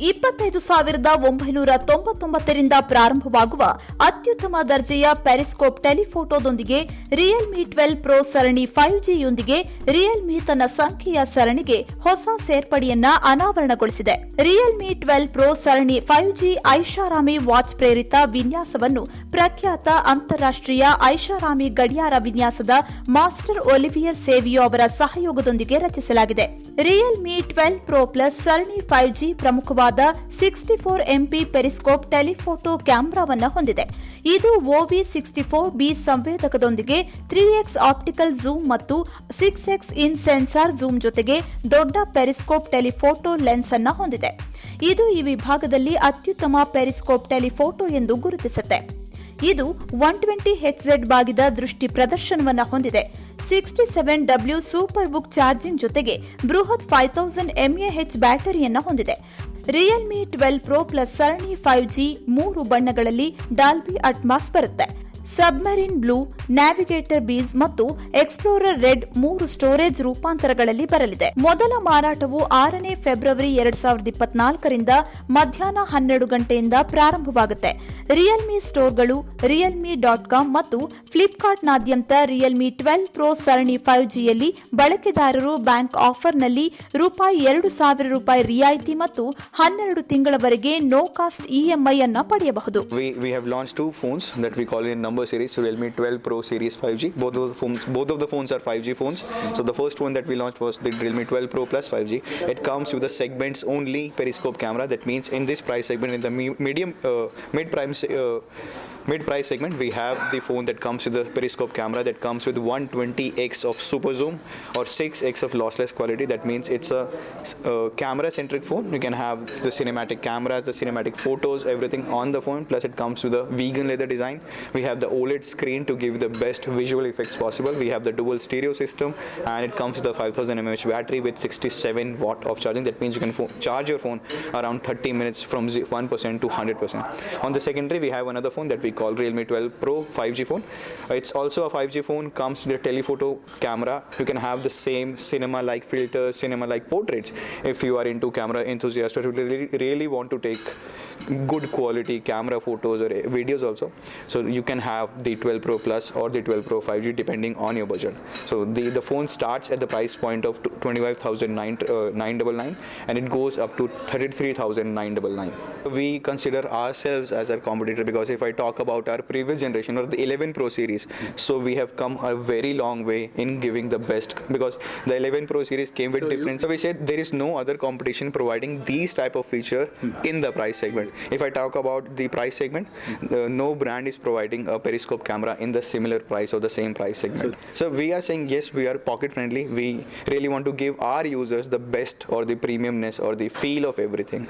ಇಪ್ಪತ್ತೈದು ಸಾವಿರದ ಒಂಬೈನೂರ ತೊಂಬತ್ತೊಂಬತ್ತರಿಂದ ಪ್ರಾರಂಭವಾಗುವ ಅತ್ಯುತ್ತಮ ದರ್ಜೆಯ ಪ್ಯಾರಿಸ್ಕೋಪ್ ಟೆಲಿಫೋಟೋದೊಂದಿಗೆ ರಿಯಲ್ಮಿ ಟ್ವೆಲ್ ಪ್ರೋ ಸರಣಿ ಫೈವ್ ಜಿಯೊಂದಿಗೆ ರಿಯಲ್ಮಿ ತನ್ನ ಸಂಖ್ಯೆಯ ಸರಣಿಗೆ ಹೊಸ ಸೇರ್ಪಡೆಯನ್ನ ಅನಾವರಣಗೊಳಿಸಿದೆ. ರಿಯಲ್ಮಿ ಟ್ವೆಲ್ ಪ್ರೋ ಸರಣಿ ಫೈವ್ ಜಿ ಐಷಾರಾಮಿ ವಾಚ್ ಪ್ರೇರಿತ ವಿನ್ಯಾಸವನ್ನು ಪ್ರಖ್ಯಾತ ಅಂತಾರಾಷ್ಟ್ರೀಯ ಐಷಾರಾಮಿ ಗಡಿಯಾರ ವಿನ್ಯಾಸದ ಮಾಸ್ಟರ್ ಒಲಿವಿಯರ್ ಸೇವಿಯೋ ಅವರ ಸಹಯೋಗದೊಂದಿಗೆ ರಚಿಸಲಾಗಿದೆ. ರಿಯಲ್ಮಿ ಟ್ವೆಲ್ ಪ್ರೊ ಪ್ಲಸ್ ಸರಣಿ ಫೈವ್ ಜಿ ಪ್ರಮುಖವಾದ sixty four MP periscope telephoto ಕ್ಯಾಮೆರಾವನ್ನು ಹೊಂದಿದೆ. ಇದು ಓವಿ ಸಿಕ್ಸ್ಟಿ ಫೋರ್ ಬಿ ಸಂವೇದಕದೊಂದಿಗೆ ತ್ರೀ ಎಕ್ಸ್ ಆಪ್ಟಿಕಲ್ ಝೂಮ್ ಮತ್ತು six X in sensor zoom ಜೊತೆಗೆ ದೊಡ್ಡ ಪೆರಿಸ್ಕೋಪ್ ಟೆಲಿಫೋಟೋ ಲೆನ್ಸ್ ಅನ್ನು ಹೊಂದಿದೆ. ಇದು ಈ ವಿಭಾಗದಲ್ಲಿ ಅತ್ಯುತ್ತಮ ಪೆರಿಸ್ಕೋಪ್ ಟೆಲಿಫೋಟೋ ಎಂದು ಗುರುತಿಸುತ್ತೆ. ಇದು ಒನ್ ಟ್ವೆಂಟಿ ಹೆಚ್ಝೆಡ್ ಬಾಗಿದ ದೃಷ್ಟಿ ಪ್ರದರ್ಶನವನ್ನು ಹೊಂದಿದೆ. ಸಿಕ್ಸ್ಟಿ ಸೆವೆನ್ ಡಬ್ಲ್ಯೂ ಸೂಪರ್ ಬುಕ್ ಚಾರ್ಜಿಂಗ್ ಜೊತೆಗೆ ಬೃಹತ್ five thousand M A H ಬ್ಯಾಟರಿಯನ್ನು ಹೊಂದಿದೆ. ರಿಯಲ್ಮಿ ಟ್ವೆಲ್ ಪ್ರೊ ಪ್ಲಸ್ ಸರಣಿ ಫೈವ್ ಜಿ ಮೂರು ಬಣ್ಣಗಳಲ್ಲಿ ಡಾಲ್ಬಿ ಅಟ್ಮಾಸ್ ಬರುತ್ತೆ. ಸಬ್ಮರೀನ್ ಬ್ಲೂ, ನ್ಯಾವಿಗೇಟರ್ ಬೀಸ್ ಮತ್ತು ಎಕ್ಸ್ಪ್ಲೋರರ್ ರೆಡ್ ಮೂರು ಸ್ಟೋರೇಜ್ ರೂಪಾಂತರಗಳಲ್ಲಿ ಬರಲಿದೆ. ಮೊದಲ ಮಾರಾಟವು ಆರನೇ ಫೆಬ್ರವರಿ ಎರಡ್ ಸಾವಿರದ ಇಪ್ಪತ್ನಾಲ್ಕರಿಂದ ಮಧ್ಯಾಹ್ನ ಹನ್ನೆರಡು ಗಂಟೆಯಿಂದ ಪ್ರಾರಂಭವಾಗುತ್ತೆ. ರಿಯಲ್ಮಿ ಸ್ಟೋರ್ಗಳು ರಿಯಲ್ಮಿ ಡಾಟ್ ಕಾಮ್ ಮತ್ತು ಫ್ಲಿಪ್ಕಾರ್ಟ್ನಾದ್ಯಂತ ರಿಯಲ್ಮಿ ಟ್ವೆಲ್ ಪ್ರೋ ಸರಣಿ ಫೈವ್ ಜಿಯಲ್ಲಿ ಬಳಕೆದಾರರು ಬ್ಯಾಂಕ್ ಆಫರ್ನಲ್ಲಿ ರೂಪಾಯಿ ಎರಡು ಸಾವಿರ ರೂಪಾಯಿ ರಿಯಾಯಿತಿ ಮತ್ತು ಹನ್ನೆರಡು ತಿಂಗಳವರೆಗೆ ನೋ ಕಾಸ್ಟ್ ಇಎಂಐ ಅನ್ನು ಪಡೆಯಬಹುದು. Series, so Realme 12 Pro Series 5G. Both of the phones, both of the phones are 5G phones. So the first one that we launched was the Realme 12 Pro Plus 5G. It comes with a segments only periscope camera. That means in this price segment, in the medium uh, mid prime uh, mid price segment, we have the phone that comes with a periscope camera that comes with 120x of super zoom or 6x of lossless quality. That means it's a, uh camera centric phone. You can have the cinematic cameras, the cinematic photos, everything on the phone. Plus, it comes with a vegan leather design. We have the OLED screen to give the best visual effects possible. We have the dual stereo system, and it comes with a 5000 mAh battery with 67 watt of charging. That means you can pho- charge your phone around 30 minutes from 1% to 100%. On the secondary, we have another phone that we call Realme 12 Pro 5G phone. It's also a 5G phone. Comes with a telephoto camera. You can have the same cinema-like filters, cinema-like portraits. If you are into camera enthusiast or you really, really want to take good quality camera photos or videos also. So you can have the 12 pro plus or the 12 pro 5g depending on your budget. So the the phone starts at the price point of 25999 uh, and it goes up to 33999 we consider ourselves as our competitor because if i talk about our previous generation or the 11 pro series so we have come a very long way in giving the best because the 11 pro series came with different so we said there is no other competition providing these type of feature in the price segment if i talk about the price segment uh, no brand is providing a periscope camera in the similar price or the same price segment. So we are saying yes we are pocket friendly. We really want to give our users the best or the premiumness or the feel of everything